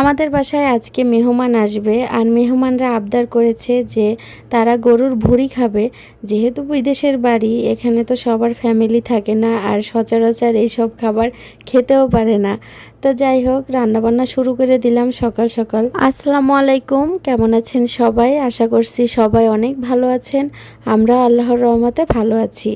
আমাদের বাসায় আজকে মেহমান আসবে আর মেহমানরা আবদার করেছে যে তারা গরুর ভুড়ি খাবে। যেহেতু বিদেশের বাড়ি, এখানে তো সবার ফ্যামিলি থাকে না আর সচরাচর এইসব খাবার খেতেও পারে না। তো যাই হোক, রান্নাবান্না শুরু করে দিলাম সকাল সকাল। আসসালামু আলাইকুম, কেমন আছেন সবাই? আশা করছি সবাই অনেক ভালো আছেন। আমরা আল্লাহর রহমতে ভালো আছি।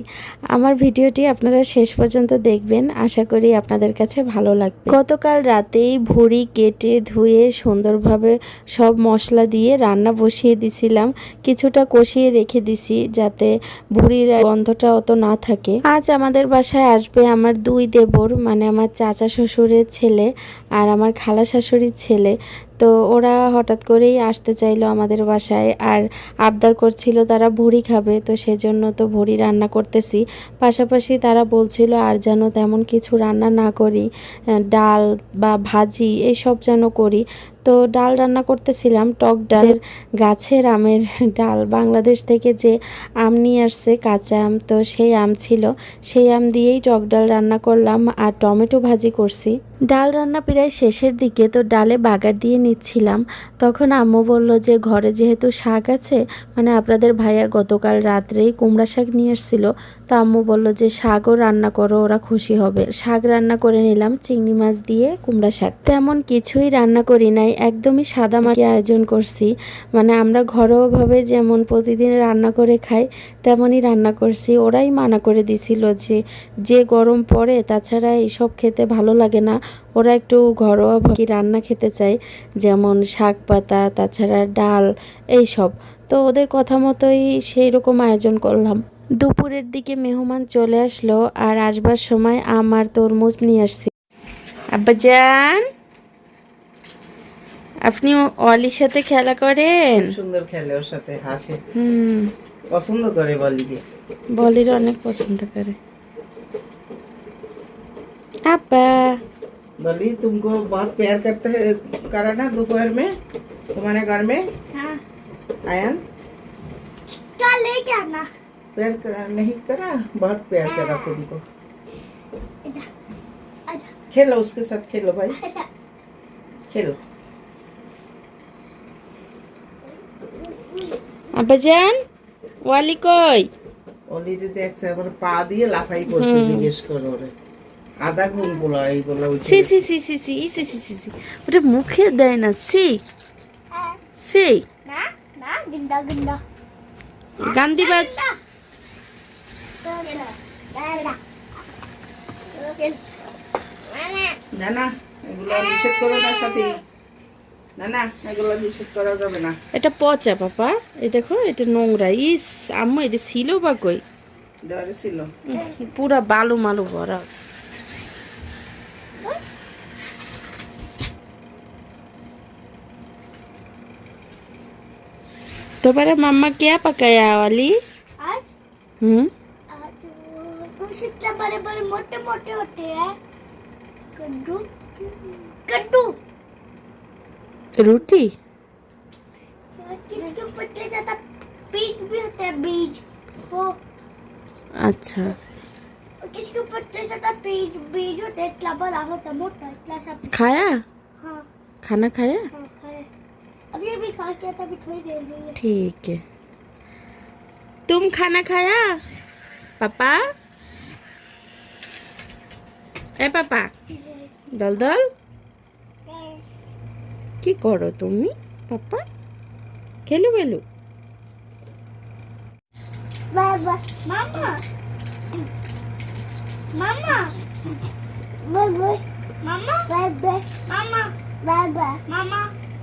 আমার ভিডিওটি আপনারা শেষ পর্যন্ত দেখবেন। আশা করি আপনাদের কাছে ভালো লাগবে। গতকাল রাতেই ভুড়ি কেটে ধুয়ে সুন্দরভাবে সব মশলা দিয়ে রান্না বসিয়ে দিছিলাম। কিছুটা কষিয়ে রেখে দিছি যাতে ভুড়ির গন্ধটা অত না থাকে। আজ আমাদের বাসায় আসবে আমার দুই দেবর মানে আমার চাচা শ্বশুরের ছেলে। আর আমার খালা শাশুড়ির ছেলে। তো ওরা হঠাৎ করেই আসতে চাইলো আমাদের বাসায় আর আবদার করছিল তারা ভুড়ি খাবে, তো সেজন্য তো ভুড়ি রান্না করতেছি। পাশাপাশি তারা বলছিল, আর যেন তেমন কিছু রান্না না করি ডাল বা ভাজি এইসব যেন করি। তো ডাল রান্না করতেছিলাম, টক ডালের গাছের আমের ডাল। বাংলাদেশ থেকে যে আম নিয়ে আসছে, কাঁচা আম, তো সেই আম ছিল। সেই আম দিয়েই টক ডাল রান্না করলাম আর টমেটো ভাজি করছি। ডাল রান্না প্রায় শেষের দিকে, তো ডালে বাগার দিয়ে নিচ্ছিলাম তখন আম্মু বলল যে, ঘরে যেহেতু শাক আছে মানে আপনাদের ভাইয়া গতকাল রাত্রেই কুমড়া শাক নিয়ে এসেছিল তো আম্মু বলল যে, শাকও রান্না করো, ওরা খুশি হবে। শাক রান্না করে নিলাম, চিংড়ি মাছ দিয়ে কুমড়া শাক। তেমন কিছুই রান্না করি নাই, একদমই সাদা মাটি আয়োজন করছি। মানে আমরা ঘরোয়াভাবে যেমন প্রতিদিন রান্না করে খাই, তেমনই রান্না করছি। ওরাই মানা করে দিছিল যে যে গরম পড়ে, তাছাড়া এইসব খেতে ভালো লাগে না। ওরা একটু ঘরোয়া কি রান্না খেতে চায় যেমন শাক পাতা তাছাড়া ডাল এইসব তো ওদের কথা মতোই সেই রকম আয়োজন করলাম। দুপুরের দিকে মেহমান চলে আসলো আর আসবার সময় আমার তরমুজ নিয়ে আসছি। আব্বাজান আপনি অলির সাথে খেলা করেন? সুন্দর খেলে ওর সাথে হাসে। হুম। পছন্দ করে বলিকে। বলির অনেক পছন্দ করে। আব্বা। बली तुमको बहुत प्यार करते है करा ना दोपहर में तुम्हारे घर में हाँ आयन क्या लेके आना प्यार करा नहीं करा बहुत प्यार करा तुमको इधर आजा खेलो उसके साथ खेलो भाई खेलो আব্বাজান ওয়ালি কই অলরেডি দেখছে এবার পা দিয়ে লাফাই করছে জিজ্ঞেস করো ওরে আদা বলা এই বলা সি সি সি সি সি সি সি সি সি। ওটা মুখে দেয় না সি। সি। না না এটা পচা পাপা। এ দেখো এটা নোংরা। ইস আম্মা এটা ছিল বা কই? ছিল। পুরা বালু মালু ভরা। दोबारा मम्मा क्या पकाया वाली? आज? हम्म? कुछ इतने बड़े बड़े मोटे मोटे होते हैं। कद्दू? कद्दू? रोटी? किसके पतले ज़्यादा बीज भी होते हैं बीज? वो। अच्छा। किसके पतले ज़्यादा बीज बीज होते हैं इतना बड़ा होता मोटा इतना सा खाया? हाँ। खाना खाया? हाँ खाए ठीक है। तुम खाना खाया? पापा? ए पापा। दल दल কি করো তুমি পাপা? খেলু বেলু বাবা মামা। মামা। বাবা মামা বাবা মামা। বাবা মামা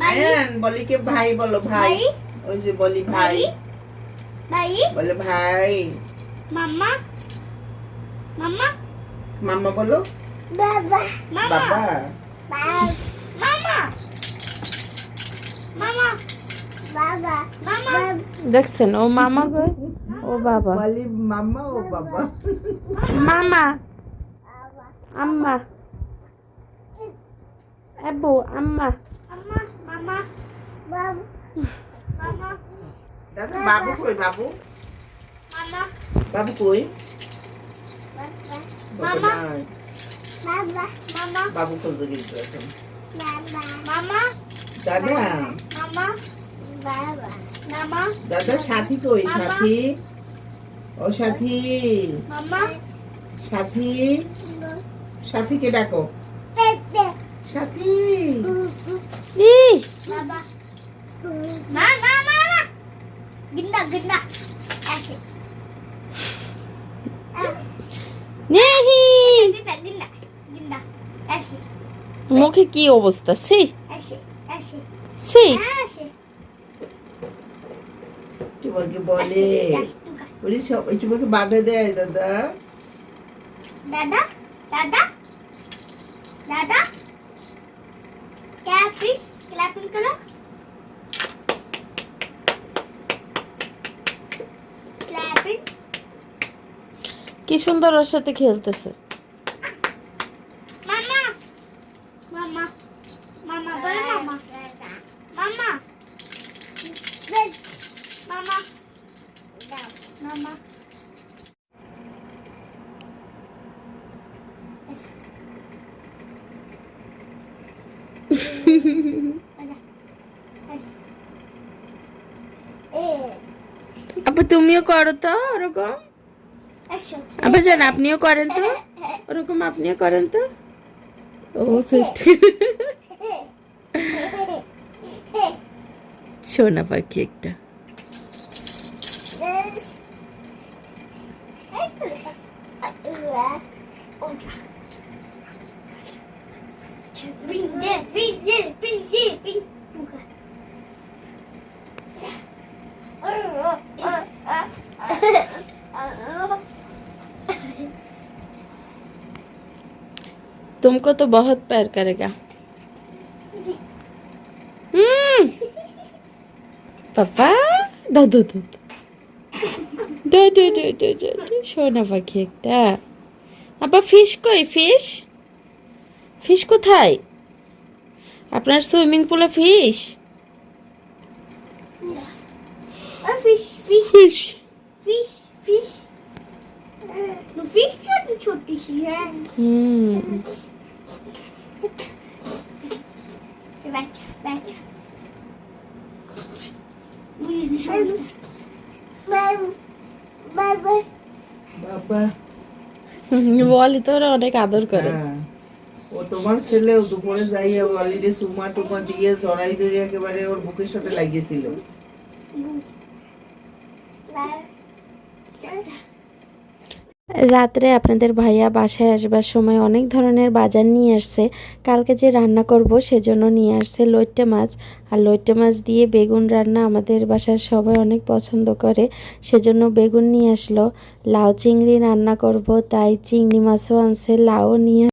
হ্যাঁ, বলিকে ভাই বলো ভাই। ওই যে বলি ভাই। ভাই? বলে ভাই। মাম্মা? মাম্মা? মাম্মা বলো। বাবা। বাবা। মামা মামা বাবা। মামা দেখছেন ও মামা গো ও বাবা। বলি মামা ও বাবা। মামা। আম্মা। এবু আম্মা। বাবা কই বাবু? বাবু কই? বাবা খুঁজে গেছে এখন। দাদা? দাদা সাথী কই? সাথী? ও সাথী। সাথী? সাথীকে ডাকো। সাথী। না না না না গিন্ডা গিন্ডা আসে। নেহি। গিন্ডা গিন্ডা গিন্ডা আসে। মুখে কি অবস্থা? সি আসে আসে। সি আসে। তোমাকে বলে। বলি সবাই তোমাকে বাধা দেয় দাদা। দাদা? দাদা? দাদা? ক্লাপিং ক্লাপিং করো ক্লাপিং কি সুন্দর ওর সাথে খেলতেছে। মামা মামা মামা বলে মামা মামা। মামা আপু তুমিও করো তো ওরকম? আপু জান আপনিও করেন তো? ওরকম আপনিও করেন তো? ও সোনা পাখি একটা। तुमको तो बहुत प्यार करेगा जी। हम्म पापा दो दो दो দো দো দো দো দো দো সোনা পাখি একটা আপা ফিশ কই ফিশ ফিশ কোথায় আপনার সুইমিং পুলে ফিশ और fish fish fish fish, fish. No, fish ছোট ছোট হ্যাঁ হুম বাচ্চা বলি তোরা অনেক আদর করে। হ্যাঁ। ও তোমার ছেলে দুপুরে যাইয়া অলরেডি সুমা টুমা দিয়ে জড়াই ধরে একেবারে ওর বুকের সাথে লাগিয়েছিল। রাত্রে আপনাদের ভাইয়া বাসায় আসবার সময় অনেক ধরনের বাজার নিয়ে আসছে। কালকে যে রান্না করব সেজন্য নিয়ে আসছে লইট্টে মাছ। আর লইট্টে মাছ দিয়ে বেগুন রান্না আমাদের বাসার সবাই অনেক পছন্দ করে, সেজন্য বেগুন নিয়ে আসলো। লাউ চিংড়ি রান্না করব, তাই চিংড়ি মাছও আনছে লাউ নিয়ে